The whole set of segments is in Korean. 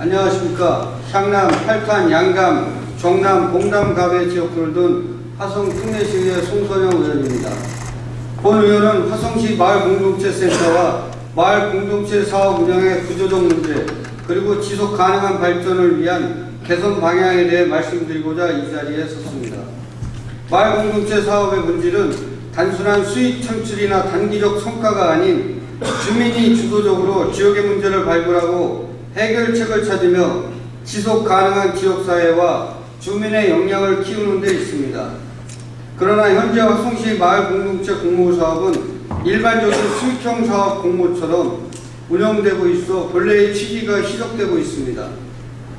안녕하십니까. 향남, 팔탄, 양감, 정남, 봉남 가배 지역구를 둔 화성 특례시의회 송선영 의원입니다. 본 의원은 화성시 마을공동체센터와 마을공동체 사업 운영의 구조적 문제 그리고 지속 가능한 발전을 위한 개선 방향에 대해 말씀드리고자 이 자리에 섰습니다. 마을공동체 사업의 본질은 단순한 수익 창출이나 단기적 성과가 아닌 주민이 주도적으로 지역의 문제를 발굴하고 해결책을 찾으며 지속 가능한 지역사회와 주민의 역량을 키우는 데 있습니다. 그러나 현재 화성시 마을 공동체 공모 사업은 일반적인 수익형 사업 공모처럼 운영되고 있어 본래의 취지가 희석되고 있습니다.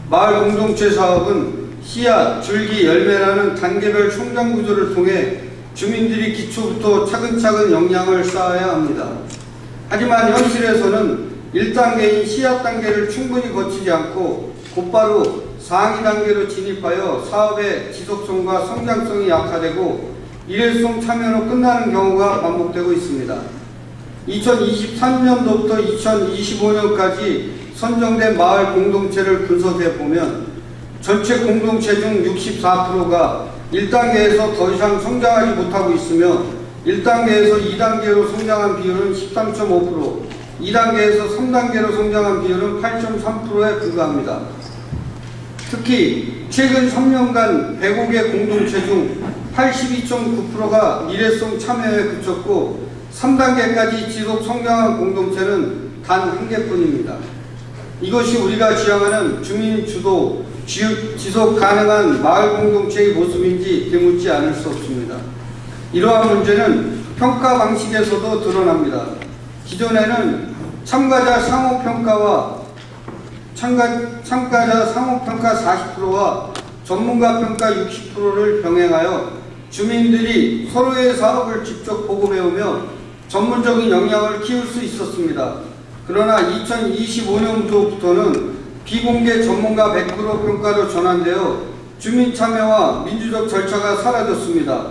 마을 공동체 사업은 씨앗, 줄기, 열매라는 단계별 성장 구조를 통해 주민들이 기초부터 차근차근 역량을 쌓아야 합니다. 하지만 현실에서는 1단계인 씨앗 단계를 충분히 거치지 않고 곧바로 상위 단계로 진입하여 사업의 지속성과 성장성이 약화되고 일회성 참여로 끝나는 경우가 반복되고 있습니다. 2023년도부터 2025년까지 선정된 마을 공동체를 분석해 보면 전체 공동체 중 64%가 1단계에서 더 이상 성장하지 못하고 있으며 1단계에서 2단계로 성장한 비율은 13.5%, 2단계에서 3단계로 성장한 비율은 8.3%에 불과합니다. 특히 최근 3년간 105개 공동체 중 82.9%가 일회성 참여에 그쳤고 3단계까지 지속 성장한 공동체는 단 한 개뿐입니다. 이것이 우리가 지향하는 주민 주도 지- 지속 가능한 마을 공동체의 모습인지 되묻지 않을 수 없습니다. 이러한 문제는 평가 방식에서도 드러납니다. 기존에는 참가자 상호 평가와 참가, 참가자 상호 평가 40%와 전문가 평가 60%를 병행하여 주민들이 서로의 사업을 직접 보고 배우며 전문적인 역량을 키울 수 있었습니다. 그러나 2025년도부터는 비공개 전문가 100% 평가로 전환되어 주민 참여와 민주적 절차가 사라졌습니다.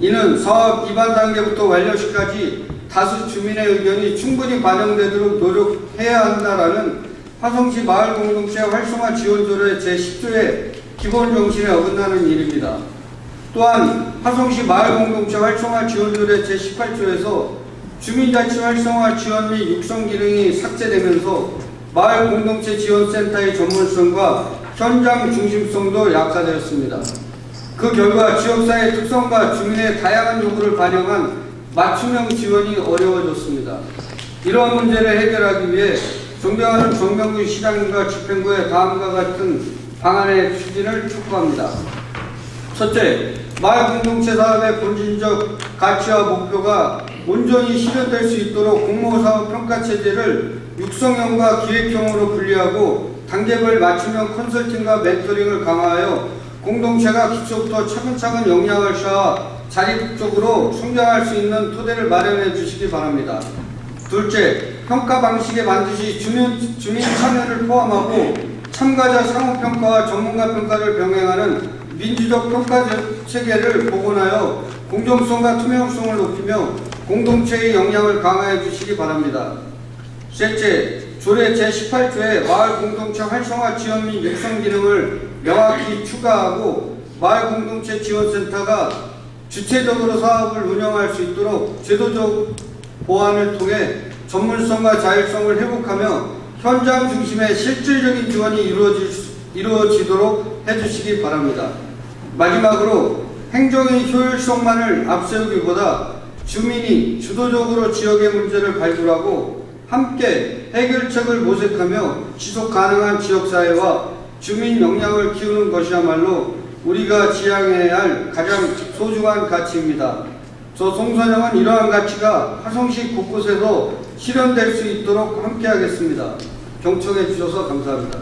이는 사업 기반 단계부터 완료시까지 다수 주민의 의견이 충분히 반영되도록 노력해야 한다라는 화성시 마을 공동체 활성화 지원조례 제10조의 기본 정신에 어긋나는 일입니다. 또한 화성시 마을 공동체 활성화 지원조례 제18조에서 주민자치 활성화 지원 및 육성 기능이 삭제되면서 마을 공동체 지원센터의 전문성과 현장 중심성도 약화되었습니다. 그 결과 지역사회 특성과 주민의 다양한 요구를 반영한 맞춤형 지원이 어려워졌습니다. 이러한 문제를 해결하기 위해 존경하는 정명근 시장님과 집행부의 다음과 같은 방안의 추진을 촉구합니다. 첫째, 마을 공동체 사업의 본질적 가치와 목표가 온전히 실현될 수 있도록 공모사업 평가 체제를 육성형과 기획형으로 분리하고 단계별 맞춤형 컨설팅과 멘토링을 강화하여 공동체가 기초부터 차근차근 역량을 쌓아 자립적으로 성장할 수 있는 토대를 마련해 주시기 바랍니다. 둘째, 평가 방식에 반드시 주민, 주민 참여를 포함하고 참가자 상호평가와 전문가 평가를 병행하는 민주적 평가 체계를 복원하여 공정성과 투명성을 높이며 공동체의 역량을 강화해 주시기 바랍니다. 셋째, 조례 제18조에 마을 공동체 활성화 지원 및 육성 기능을 명확히 추가하고 마을 공동체 지원센터가 주체적으로 사업을 운영할 수 있도록 제도적 보완을 통해 전문성과 자율성을 회복하며 현장 중심의 실질적인 지원이 이루어질 수- 이루어지도록 해주시기 바랍니다. 마지막으로 행정의 효율성만을 앞세우기보다 주민이 주도적으로 지역의 문제를 발굴하고 함께 해결책을 모색하며 지속 가능한 지역사회와 주민 역량을 키우는 것이야말로 우리가 지향해야 할 가장 소중한 가치입니다. 저 송선영은 이러한 가치가 화성시 곳곳에서 실현될 수 있도록 함께하겠습니다. 경청해 주셔서 감사합니다.